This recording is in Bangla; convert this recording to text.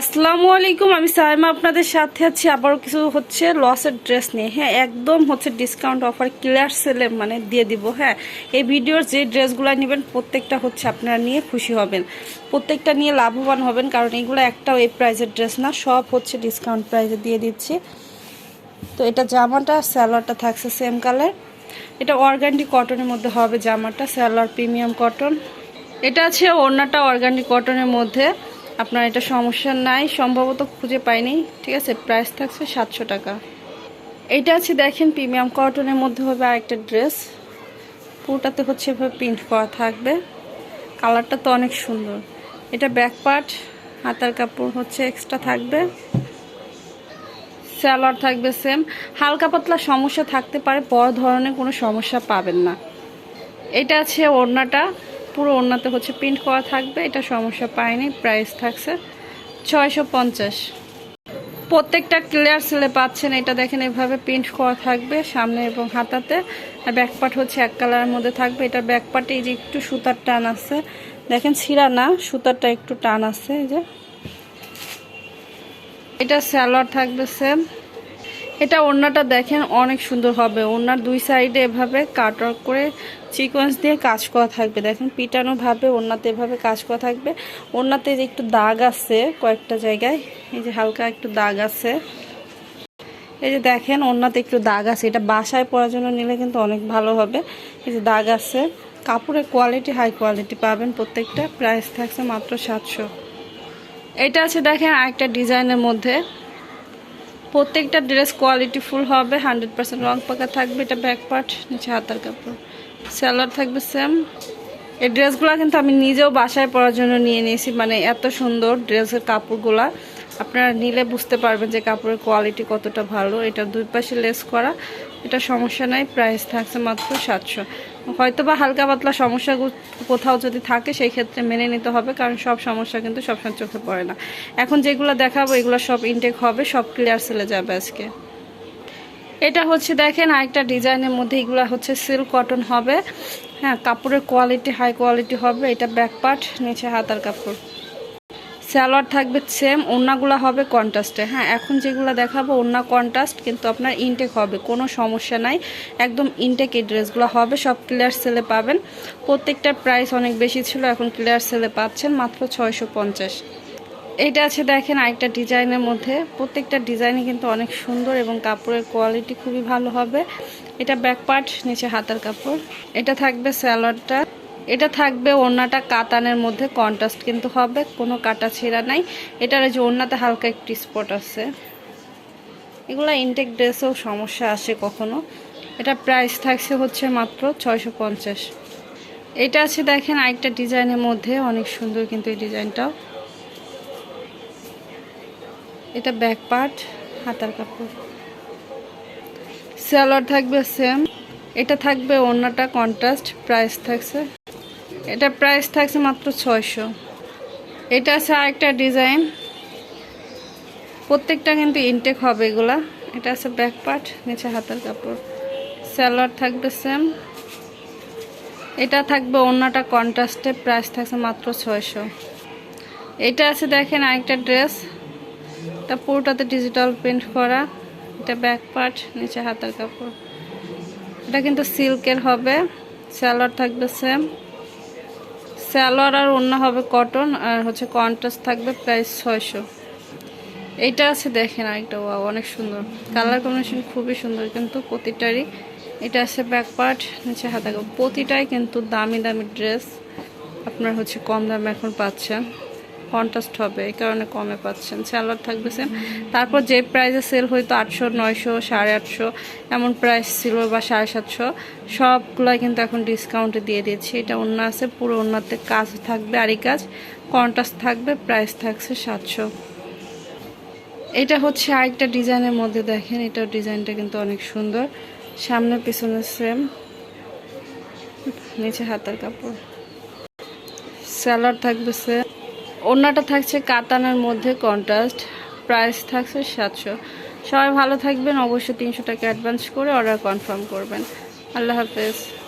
আসসালামু আলাইকুম, আমি সাইমা আপনাদের সাথে আছি। আবারও কিছু হচ্ছে লসের ড্রেস নিয়ে। হ্যাঁ একদম হচ্ছে ডিসকাউন্ট অফার ক্লিয়ার সেলে মানে দিয়ে দিব। হ্যাঁ এই ভিডিওর যে ড্রেসগুলো নেবেন, প্রত্যেকটা হচ্ছে আপনারা নিয়ে খুশি হবেন। প্রত্যেকটা নিয়ে লাভবান হবেন, কারণ এইগুলো একটাও এই প্রাইজের ড্রেস না, সব হচ্ছে ডিসকাউন্ট প্রাইজে দিয়ে দিচ্ছি। তো এটা জামাটা স্যালোয়ারটা থাকছে সেম কালার এটা অর্গানডি কটনের মধ্যে হবে জামাটা স্যালোয়ার প্রিমিয়াম কটন এটা আছে ওড়নাটা অর্গানিক কটনের মধ্যে। আপনার এটা সমস্যা নাই, সম্ভবত খুঁজে পাইনি। ঠিক আছে প্রাইস থাকছে সাতশো টাকা। এটা আছে দেখেন প্রিমিয়াম কটনের মধ্যে হবে আরেকটা ড্রেস পুরোটাতে হচ্ছে এভাবে প্রিন্ট করা থাকবে। কালারটা তো অনেক সুন্দর। এটা ব্যাক পার্ট হাতার কাপড় হচ্ছে এক্সট্রা থাকবে। স্যালোয়ার থাকবে সেম হালকা পাতলা সমস্যা থাকতে পারে, বড় ধরনের কোনো সমস্যা পাবেন না। এটা আছে ওড়নাটা। পুরো ওড়নাতে হচ্ছে প্রিন্ট করা থাকবে, এটা সমস্যা পায়নি প্রাইস থাকছে ছয়শো পঞ্চাশ। প্রত্যেকটা ক্লিয়ার সেলে পাচ্ছেন, এটা দেখেন এভাবে প্রিন্ট করা থাকবে সামনে এবং হাতাতে। আর ব্যাকপার্ট হচ্ছে এক কালারের মধ্যে থাকবে, এটার ব্যাকপার্টে এই যে একটু সুতার টান আছে। দেখেন ছিঁড়া না, সুতারটা একটু টান আছে, এই যে। এটা স্যালোয়ার থাকবে সেম এটা ওড়নাটা দেখেন অনেক সুন্দর হবে। ওড়নার দুই সাইডে এভাবে কাট করে সিকোয়েন্স দিয়ে কাজ করা থাকবে। দেখেন পিটানো ভাবে ওড়নাতে এভাবে কাজ করা থাকবে। ওড়নাতে যে একটু দাগ আছে কয়েকটা জায়গায়, এই যে হালকা একটু দাগ আছে। এই যে দেখেন ওড়নাতে একটু দাগ আছে। এটা বাসায় পরার জন্য নিলে কিন্তু অনেক ভালো হবে। এই যে দাগ আছে। কাপড়ের কোয়ালিটি হাই কোয়ালিটি পাবেন প্রত্যেকটা। প্রাইস থাকছে মাত্র সাতশো। এটা আছে দেখেন আরেকটা ডিজাইনের মধ্যে। প্রত্যেকটা ড্রেস কোয়ালিটি ফুল হবে হান্ড্রেড পার্সেন্ট রং পাকা থাকবে, এটা ব্যাক পার্ট নিচে হাতার কাপড়। স্যালোয়ার থাকবে সেম এই ড্রেসগুলো কিন্তু আমি নিজেও বাসায় পরার জন্য নিয়ে নিয়েছি মানে এত সুন্দর ড্রেসের কাপড়গুলা। আপনারা নিলে বুঝতে পারবেন যে কাপড়ের কোয়ালিটি কতটা ভালো, এটা দুই পাশে লেস করা, এটা সমস্যা নাই প্রাইস থাকছে মাত্র সাতশো। হয়তো বা হালকা পাতলা সমস্যা কোথাও যদি থাকে, সেই ক্ষেত্রে মেনে নিতে হবে, কারণ সব সমস্যা কিন্তু সবসময় চোখে পড়ে না। এখন যেগুলো দেখাবো, এগুলো সব ইনটেক হবে, সব ক্লিয়ার সেলে যাবে আজকে। এটা হচ্ছে দেখেন আরেকটা ডিজাইনের মধ্যে, এগুলো হচ্ছে সিল্ক কটন হবে। হ্যাঁ কাপড়ের কোয়ালিটি হাই কোয়ালিটি হবে। এটা ব্যাক পার্ট নিচে হাতার কাপড়। স্যালোয়ার থাকবে সেম ওড়নাগুলো হবে কন্ট্রাস্টে হ্যাঁ এখন যেগুলো দেখাবো, ওড়না কন্ট্রাস্ট কিন্তু আপনার ইনটেক হবে, কোনো সমস্যা নাই। একদম ইনটেক এই ড্রেসগুলো হবে, সব ক্লিয়ার সেলে পাবেন। প্রত্যেকটার প্রাইস অনেক বেশি ছিল, এখন ক্লিয়ার সেলে পাচ্ছেন, মাত্র ছয়শো পঞ্চাশ। এইটা আছে দেখেন আরেকটা ডিজাইনের মধ্যে। প্রত্যেকটা ডিজাইনই কিন্তু অনেক সুন্দর এবং কাপড়ের কোয়ালিটি খুবই ভালো হবে। এটা ব্যাক পার্ট নিচে হাতার কাপড়। এটা থাকবে স্যালোয়ারটা এটা থাকবে ওড়নাটা কাতানের মধ্যে কন্ট্রাস্ট কিন্তু হবে, কোনো কাটা ছেঁড়া নাই। এটার যে ওড়নাতে হালকা একটি স্পট আছে। এগুলো ইনটেক ড্রেসেও সমস্যা আসে কখনো। এটা প্রাইস থাকছে হচ্ছে মাত্র ছয়শো পঞ্চাশ। এটা আছে দেখেন আরেকটা ডিজাইনের মধ্যে, অনেক সুন্দর কিন্তু এই ডিজাইনটাও। এটা ব্যাক পার্ট হাতার কাপড়। স্যালোয়ার থাকবে সেম এটা থাকবে ওড়নাটা কন্ট্রাস্ট প্রাইস থাকছে এটা প্রাইস থাকছে মাত্র ছয়শো। এটা আছে আরেকটা ডিজাইন প্রত্যেকটা কিন্তু ইনটেক হবে এগুলা। এটা আছে ব্যাক পার্ট নিচে হাতের কাপড়। স্যালোয়ার থাকবে সেম এটা থাকবে অন্যটা কন্ট্রাস্টে প্রাইস থাকছে মাত্র ছয়শো। এটা আছে দেখেন আরেকটা ড্রেস এটা পুরোটাতে ডিজিটাল প্রিন্ট করা। এটা ব্যাক পার্ট নিচে হাতের কাপড়। এটা কিন্তু সিল্কের হবে। স্যালোয়ার থাকবে সেম স্যালোয়ার আর অন্য হবে কটন, আর হচ্ছে কন্ট্রাস্ট থাকবে প্রাইস ছয়শো। এইটা আছে দেখেন আরেকটা ওয়া অনেক সুন্দর। কালার কম্বিনেশন খুবই সুন্দর কিন্তু প্রতিটারই। এটা আছে ব্যাক পার্ট, নিচে হাতে প্রতিটাই কিন্তু দামি দামি ড্রেস আপনার হচ্ছে কম দামে এখন পাচ্ছেন। কন্ট্রাস্ট হবে, এই কারণে কমে পাচ্ছেন। স্যালোয়ার থাকবে সেম তারপর যে প্রাইসে সেল হয়তো আটশো, নয়শো, সাড়ে আটশো, এমন প্রাইস ছিল বা সাড়ে সাতশো। সবগুলাই কিন্তু এখন ডিসকাউন্টে দিয়ে দিয়েছি। এটা অন্য আছে, পুরো অন্যতে কাজ থাকবে আরই কাজ। কন্ট্রাস্ট থাকবে প্রাইস থাকছে সাতশো। এটা হচ্ছে আরেকটা ডিজাইনের মধ্যে দেখেন, এটাও ডিজাইনটা কিন্তু অনেক সুন্দর। সামনে পিছনে সেম নিচে হাতার কাপড়। স্যালার থাকবে সে ওড়নাটা থাকছে কাতানের মধ্যে কন্ট্রাস্ট। প্রাইস থাকছে সাতশো। সবাই ভালো থাকবেন, অবশ্যই তিনশো টাকা অ্যাডভান্স করে অর্ডার কনফার্ম করবেন। আল্লাহ হাফেজ।